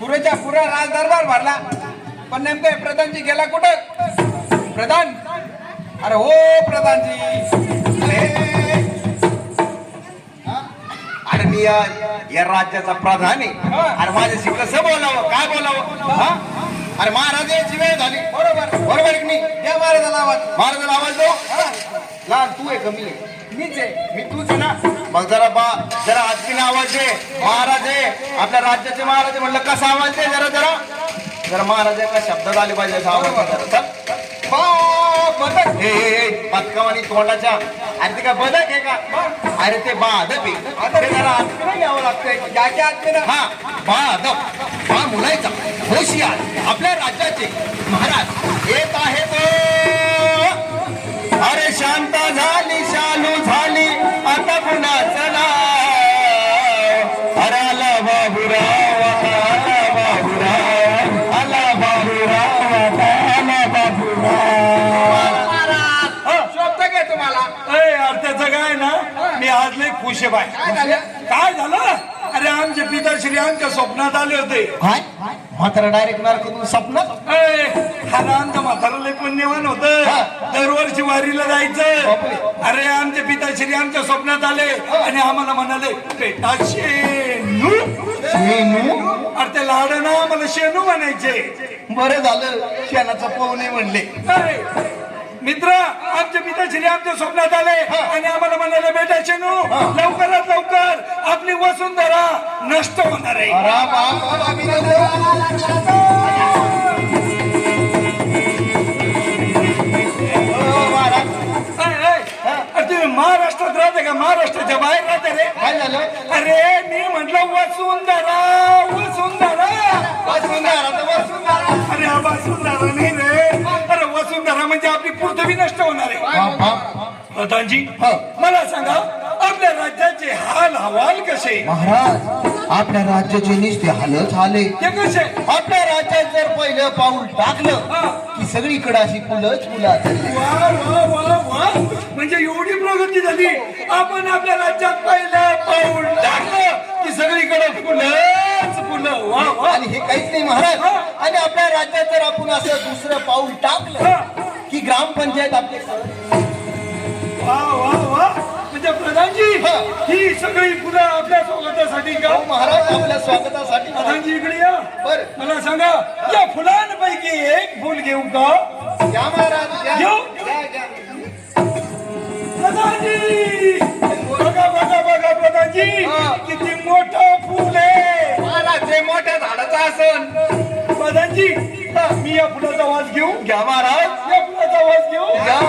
पुरेच्या पुरा राज दरबार भरला. पण नेमकं प्रधानजी गेला कुठं? प्रधान? अरे हो प्रधानजी. अरे अरे मी या या राज्याचा प्रधान आहे. अरे माझ्याशी कसं बोलावं? काय बोलावं? हा? अरे महाराज यायची वेळ झाली. बरोबर. बरोबर की नाही? या महाराजाला आवाज. महाराजाला आवाज दो लहान तू आहे कमी आहे. मीच आहे. मी तूच आहे ना. मग जरा बा जरा आजकीने आवाज दे. महाराज आहे. आपल्या राज्याचे महाराज आहे. म्हणलं कसा आवाज दे जरा जरा. जरा महाराज का? शब्दात आले पाहिजे असा आवाज दे जरा. चल. बदक. हे हे, पथकावानी तोंडाच्या. अरे ते काय बदक आहे का? अरे ते बाधक आहे. ते जरा आजकीने घ्यावं लागतंय. ज्याच्या आत्मेनं हा बाधक हा मुलायचा. होशियार. आपल्या राज्याचे महाराज. येत आहे तो हो. अरे शांत झा त्याचं काय ना मी आज लय खुश आहे बाय. काय झालं? अरे आमचे पिताश्री आमच्या स्वप्नात आले होते. काय? म्हातारा डायरेक्ट मार करून स्वप्नात? अय, हा आमचं म्हातारा लय पुण्यवान होत. दरवर्षी वारीला जायचं. अरे आमचे पिताश्री आमच्या स्वप्नात आले. आणि आम्हाला म्हणाले बेटा शेनू? अरे ते लाडं आम्हाला शेनू म्हणायचे. बरं झालं. शेणाचं पाहुणे म्हणले. अरे, मित्र आमचे पिताश्री आमच्या स्वप्नात आले. आणि आम्हाला म्हणाले बेटा शेनू लवकरात लवकर आपली वसुंधरा नष्ट होणार आहे. हो, तुम्ही महाराष्ट्रात राहते का? महाराष्ट्राच्या बाहेर राहते रे? काय झालं? अरे मी म्हटलं वसुंधरा वसुंधरा वसुंधरा वसुंधरा. अरे हा वसुंधरा नाही रे. प्रधानजी हा. मला सांगा आपल्या राज्याचे हाल हवाल कसे महाराज आपल्या राज्याचे निस्ते हालच आले ते कसे आपल्या राज्यात जर पहिलं पाऊल टाकलं. की सगळीकडे अशी फुलंच फुलं. वा वा वा वा म्हणजे एवढी प्रगती झाली आपण आपल्या राज्यात पहिलं पाऊल टाकलं की सगळीकडे फुलंच फुलं वा वा आणि हे काहीच नाही महाराज. आणि आपल्या राज्यात जर आपण असं दुसरं पाऊल टाकलं. की ग्रामपंचायत आपले वा वा वा. म्हणजे प्रधानजी हा. ही सगळी फुलं आपल्या स्वागतासाठी का? महाराज आपल्या स्वागतासाठी प्रधानजी इकडे या. बर. मला सांगा या फुलांपैकी एक फुल घेऊ का? या महाराज या. घेऊ. या, या. प्रधानजी! बघा बघा बघा प्रधानजी हा. किती मोठं फुल आहे. महाराज जे मोठ्या झाडाचा असन प्रधानजी मी या फुलाचा वास घेऊ. घ्या महाराज. या फुलाचा वास घेऊ. घ्या.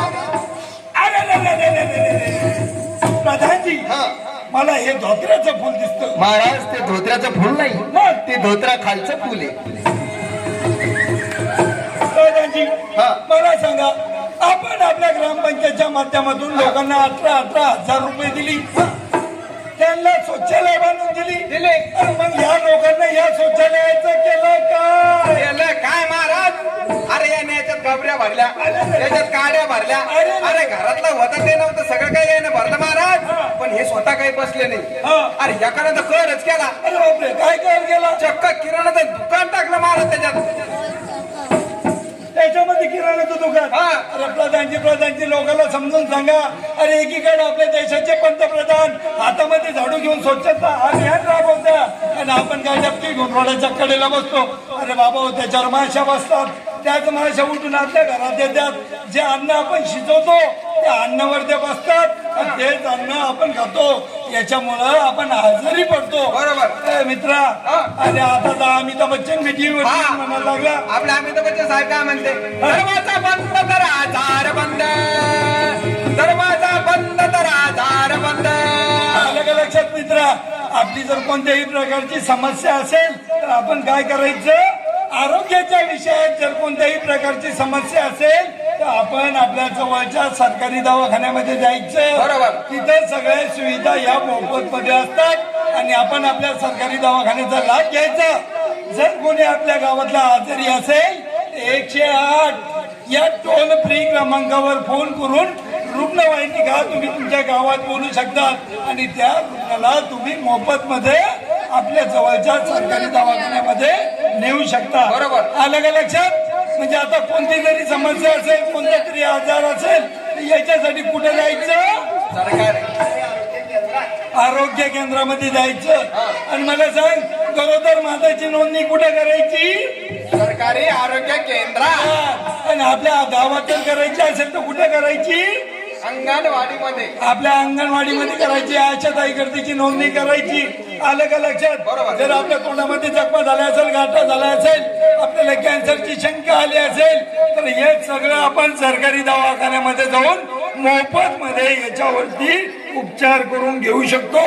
प्रधानजी हा. मला हे धोत्र्याचं फुल दिसतं. महाराज ते धोत्र्याचं फुल नाही. मग ते धोत्रा खालचं फुल आहे. हा. मला सांगा आपण आपल्या ग्रामपंचायतच्या माध्यमातून लोकांना अठरा अठरा हजार रुपये दिली. त्यांना शौचालय बांधून दिली. दिले. मग या लोकांना या शौचालयाचं केलं काय? केलं काय या याच्यात गबऱ्या भरल्या. याच्यात काड्या भरल्या. अरे. घरातलं होतं ते नव्हतं. सगळं काही यानं भरलं महाराज? पण हे स्वतः काही बसले नाही. हा. अरे याकडे तर करच केला. अरे बापरे काय कर गेला चक्क किराणाचं दुकान टाकलं महाराज त्याच्यात. त्याच्यामध्ये किराणाचं दुकान. हा. अरे प्रधानजी प्रधानजी लोकांना समजून सांगा. अरे एकीकडे आपल्या देशाचे पंतप्रधान हातामध्ये झाडू घेऊन स्वच्छता. अभियान राबवत्या आणि आपण काय डबकी घेऊन रोडाच्या कडेला बसतो. अरे बाबा हो, त्याच्यावर माश्या बसतात. त्याच माश्या उठून आपल्या घरात येतात. जे अन्न आपण शिजवतो त्या अन्नावर ते बसतात. आणि तेच अन्न आपण खातो. याच्यामुळं आपण आजारी पडतो. बरोबर. मित्रा अरे आता तर अमिताभ बच्चन हा. म्हणायला लागला. आपल्या अमिताभ बच्चन साहेब काय म्हणते? बंद आजार बंद. आपली जर कोणत्याही प्रकारची समस्या असेल तर आपण काय करायचं? आरोग्याच्या विषयात जर कोणत्याही प्रकारची समस्या असेल तर आपण आपल्या जवळच्या सरकारी दवाखान्यामध्ये जायचं. तिथे सगळ्या सुविधा या मोफत मध्ये असतात आणि आपण आपल्या सरकारी दवाखान्याचा लाभ घ्यायचा. जर कोणी आपल्या गावातला आजारी असेल एकशे आठ या टोल फ्री क्रमांकावर फोन करून रुग्णवाहिनी का तुम्ही तुमच्या गावात बोलू शकता. आणि त्या रुग्णाला तुम्ही मोफत मध्ये आपल्या जवळच्या सरकारी दवाखान्यामध्ये नेऊ शकता. बरोबर. आलं का लक्षात? म्हणजे आता कोणती जरी समस्या असेल कोणता तरी आजार असेल तर याच्यासाठी कुठे जायचं? सरकार. आरोग्य केंद्रामध्ये जायचं. आणि मला सांग गरोदर माताची नोंदणी कुठे करायची? सरकारी आरोग्य केंद्र. आणि आपल्या गावात करायची असेल तर कुठे करायची? अंगणवाडीमध्ये. आपल्या अंगणवाडीमध्ये करायची आशा ताईकरतीची नोंदणी करायची आलं का लक्षात. जर आपल्या तोंडामध्ये जखमा झाल्या असेल गाठा झाला असेल आपल्याला कॅन्सरची शंका आली असेल तर हे सगळं आपण सरकारी दवाखान्यामध्ये जाऊन मोफत मध्ये याच्यावरती उपचार करून घेऊ शकतो.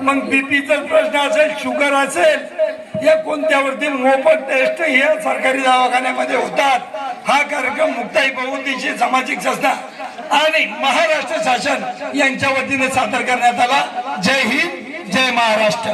मग बीपीचा प्रश्न असेल शुगर असेल या कोणत्यावरती मोफत टेस्ट हे सरकारी दवाखान्यामध्ये होतात. हा कार्यक्रम मुक्ताई बहुउद्देशीय सामाजिक संस्था आणि महाराष्ट्र शासन यांच्या वतीने सादर करण्यात आला. जय हिंद जय महाराष्ट्र.